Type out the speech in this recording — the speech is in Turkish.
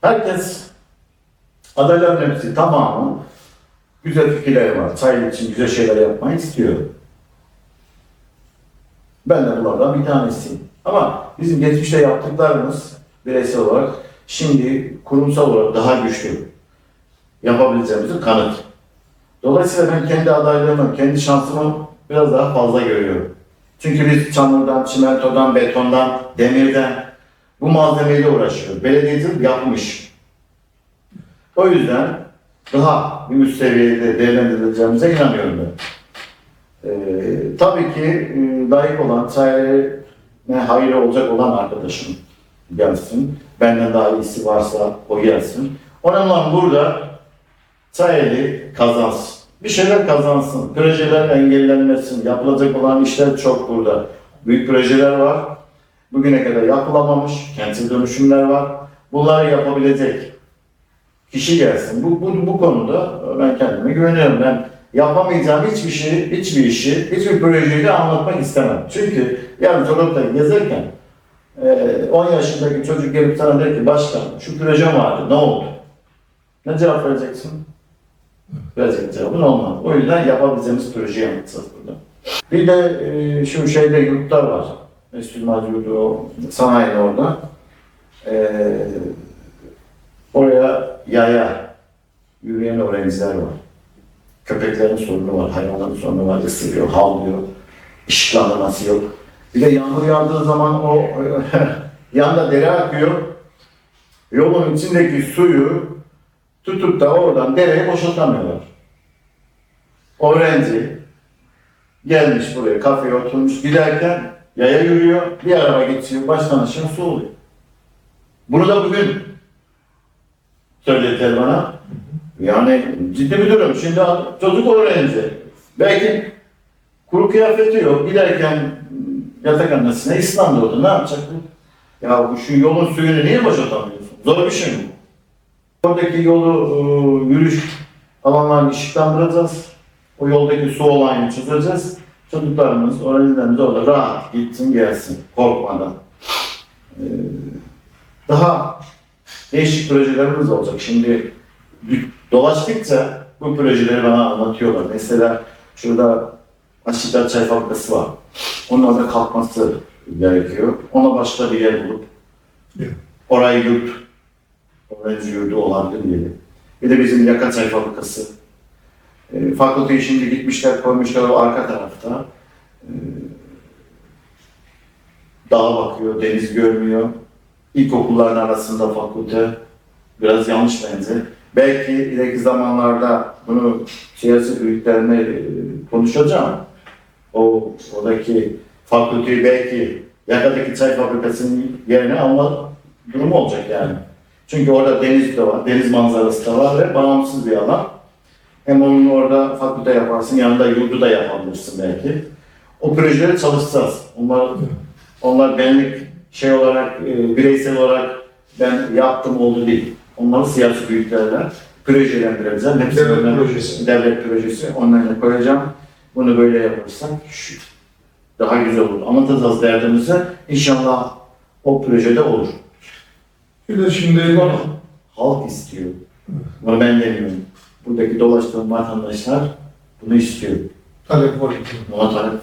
Herkes adayların hepsi tamamı güzel fikirleri var. Çay için güzel şeyler yapmayı istiyor. Ben de bunlardan bir tanesiyim. Ama bizim geçmişte yaptıklarımız bireysel olarak şimdi kurumsal olarak daha güçlü yapabileceğimizi kanıt. Dolayısıyla ben kendi adaylığımı, kendi şansımı biraz daha fazla görüyorum. Çünkü biz çamurdan, çimentodan, betondan, demirden bu malzemeyle uğraşıyoruz. Belediyecilik yapmış. O yüzden daha bir üst seviyede değerlendirileceğimize inanıyorum ben. Ee, tabii ki e, layık olan, ne hayır olacak olan arkadaşım gelsin. Benden daha iyisi varsa o gelsin. Önemli burada Sayeli kazansın. Bir şeyler kazansın. Projeler engellenmesin. Yapılacak olan işler çok burada. Büyük projeler var. Bugüne kadar yapılamamış. Kentsel dönüşümler var. Bunları yapabilecek kişi gelsin. Bu, bu, bu konuda ben kendime güveniyorum. Ben yapamayacağım hiçbir şey, hiçbir işi, hiçbir projeyi de anlatmak istemem. Çünkü yarın sokakta gezerken eee, 10 yaşındaki çocuk gelip sana der ki başkan şu projem vardı ne oldu? Ne cevap vereceksin? Verecek cevabın olmaz. O yüzden yapabileceğimiz projeyi anlatacağız burada. Bir de şu şeyde yurtlar var. Müslüman yurdu, o sanayinin orada. Eee Oraya yaya yürüyen öğrenciler var. Köpeklerin sorunu var, hayvanların sorunu var, ısırıyor, havlıyor, ışıklandırması yok. Bir de yağmur yağdığı zaman o yanda dere akıyor. Yolun içindeki suyu tutup da oradan dereye boşaltamıyorlar. Öğrenci gelmiş buraya kafeye oturmuş giderken yaya yürüyor, bir araba geçiyor, baştan aşağı su oluyor. Bunu da bugün söylediler bana. Yani ciddi bir durum. Şimdi çocuk öğrenci. Belki kuru kıyafeti yok. Giderken yatak annesine İslam'da oldu. Ne yapacak bu? Ya şu yolun suyunu niye boşaltamıyorsun? Zor bir şey mi? Oradaki yolu e, yürüyüş alanlarını ışıklandıracağız. O yoldaki su olayını çözeceğiz. Çocuklarımız, öğrencilerimiz orada rahat gitsin gelsin korkmadan. Ee, daha değişik projelerimiz olacak. Şimdi dolaştıkça bu projeleri bana anlatıyorlar. Mesela şurada Aşıklar Çay Fabrikası var. Onun orada kalkması gerekiyor. Ona başka bir yer bulup orayı yurt, öğrenci yurdu olabilir diyelim. Bir de bizim Yaka Çay Fabrikası. E, fakülteyi şimdi gitmişler koymuşlar o arka tarafta. E, dağa bakıyor, deniz görmüyor. İlkokulların arasında fakülte. Biraz yanlış bence. Belki ileriki zamanlarda bunu siyasi büyüklerine e, konuşacağım. O oradaki fakülteyi belki yakadaki çay fabrikasının yerine alma durumu olacak yani. Çünkü orada deniz de var, deniz manzarası da var ve bağımsız bir alan. Hem onun orada fakülte yaparsın, yanında yurdu da yapabilirsin belki. O projeleri çalışacağız. Onlar, onlar benlik şey olarak, e, bireysel olarak ben yaptım oldu değil. Onları siyasi büyüklerle projelendireceğim. Hepsini Devlet önüne- projesi. Devlet projesi. Onlarla koyacağım. Bunu böyle yaparsak şu, daha güzel olur. Anlatacağız derdimizi. İnşallah o projede olur. Bir de şimdi Halk istiyor. Bunu ben demiyorum. που το όλο θέμα θα μα ανοίξει, θα το με συγχωρείτε. Θα λέει.